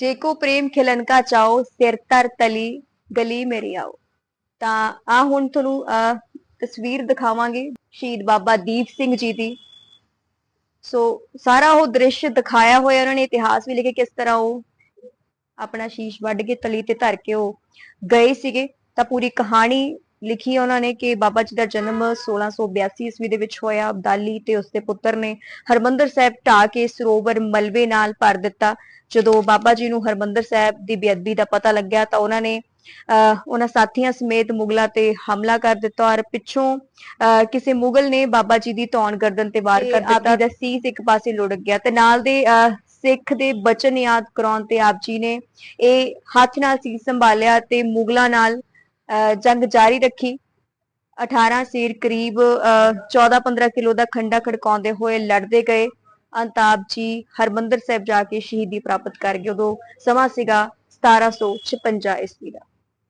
ਜੇ ਕੋ ਪ੍ਰੇਮ ਖਿਲਨ ਕਾ ਚਾਓ, ਸਿਰ ਤਰ ਤਲੀ ਗਲੀ ਮੇਰੀ ਆਓ। ਤਾਂ ਆ ਹੁਣ ਤੁਹਾਨੂੰ ਤਸਵੀਰ ਦਿਖਾਵਾਂਗੇ ਸ਼ਹੀਦ ਬਾਬਾ ਦੀਪ ਸਿੰਘ ਜੀ ਦੀ। ਸੋ ਸਾਰਾ ਉਹ ਦ੍ਰਿਸ਼ ਦਿਖਾਇਆ ਹੋਇਆ ਉਹਨਾਂ ਨੇ, ਇਤਿਹਾਸ ਵੀ ਲਿਖੇ ਕਿਸ ਤਰ੍ਹਾਂ ਉਹ ਆਪਣਾ ਸ਼ੀਸ਼ ਵੱਢ ਕੇ ਤਲੀ ਤੇ ਧਰ ਕੇ ਉਹ ਗਏ ਸੀਗੇ। ਤਾਂ ਪੂਰੀ ਕਹਾਣੀ ਲਿਖੀ ਹੈ ਉਹਨਾਂ ਨੇ ਕਿ ਬਾਬਾ ਜੀ ਦਾ ਜਨਮ 1682 ਈਸਵੀ ਦੇ ਵਿੱਚ ਹੋਇਆ ਅਬਦਾਲੀ ਤੇ ਉਸਦੇ ਪੁੱਤਰ ਨੇ ਹਰਮੰਦਰ ਸਾਹਿਬ ਢਾਹ ਕੇ ਸਰੋਵਰ ਮਲਬੇ ਨਾਲ ਭਰ ਦਿੱਤਾ। ਜਦੋਂ ਬਾਬਾ ਜੀ ਨੂੰ ਹਰਮੰਦਰ ਸਾਹਿਬ ਦੀ ਬੇਅਦਬੀ ਦਾ ਪਤਾ ਲੱਗਿਆ ਤਾਂ ਉਹਨਾਂ ਨੇ ਉਹਨਾਂ ਸਾਥੀਆਂ ਸਮੇਤ ਮੁਗਲਾਂ ਤੇ ਹਮਲਾ ਕਰ ਦਿੱਤਾ ਔਰ ਪਿੱਛੋਂ ਅਹ, ਕਿਸੇ ਮੁਗਲ ਨੇ ਬਾਬਾ ਜੀ ਦੀ ਧੌਣ ਗਰਦਨ ਤੇ ਵਾਰ ਕਰ ਦਿੱਤਾ ਦਾ ਸੀਸ ਇੱਕ ਪਾਸੇ ਲੁੜਕ ਗਿਆ ਤੇ ਨਾਲ ਦੇ ਅਹ, ਸਿੱਖ ਦੇ ਬਚਨ ਯਾਦ ਕਰਾਉਣ ਤੇ ਆਪ ਜੀ ਨੇ ਇਹ ਹੱਥ ਨਾਲ ਸੀਸ ਸੰਭਾਲਿਆ ਤੇ ਮੁਗਲਾਂ ਨਾਲ ਜੰਗ ਜਾਰੀ ਰੱਖੀ। 18 ਸੀਰ ਕਰੀਬ 14-15 ਕਿਲੋ ਦਾ ਖੰਡਾ ਖੜਕਾਉਂਦੇ ਹੋਏ ਲੜਦੇ ਗਏ। ਅੰਤ ਜੀ ਹਰਮੰਦਰ ਸਾਹਿਬ ਜਾ ਕੇ ਸ਼ਹੀਦੀ ਪ੍ਰਾਪਤ ਕਰ ਗਏ। ਉਦੋਂ ਸਮਾਂ ਸੀਗਾ 1756 ਈਸਵੀ ਦਾ।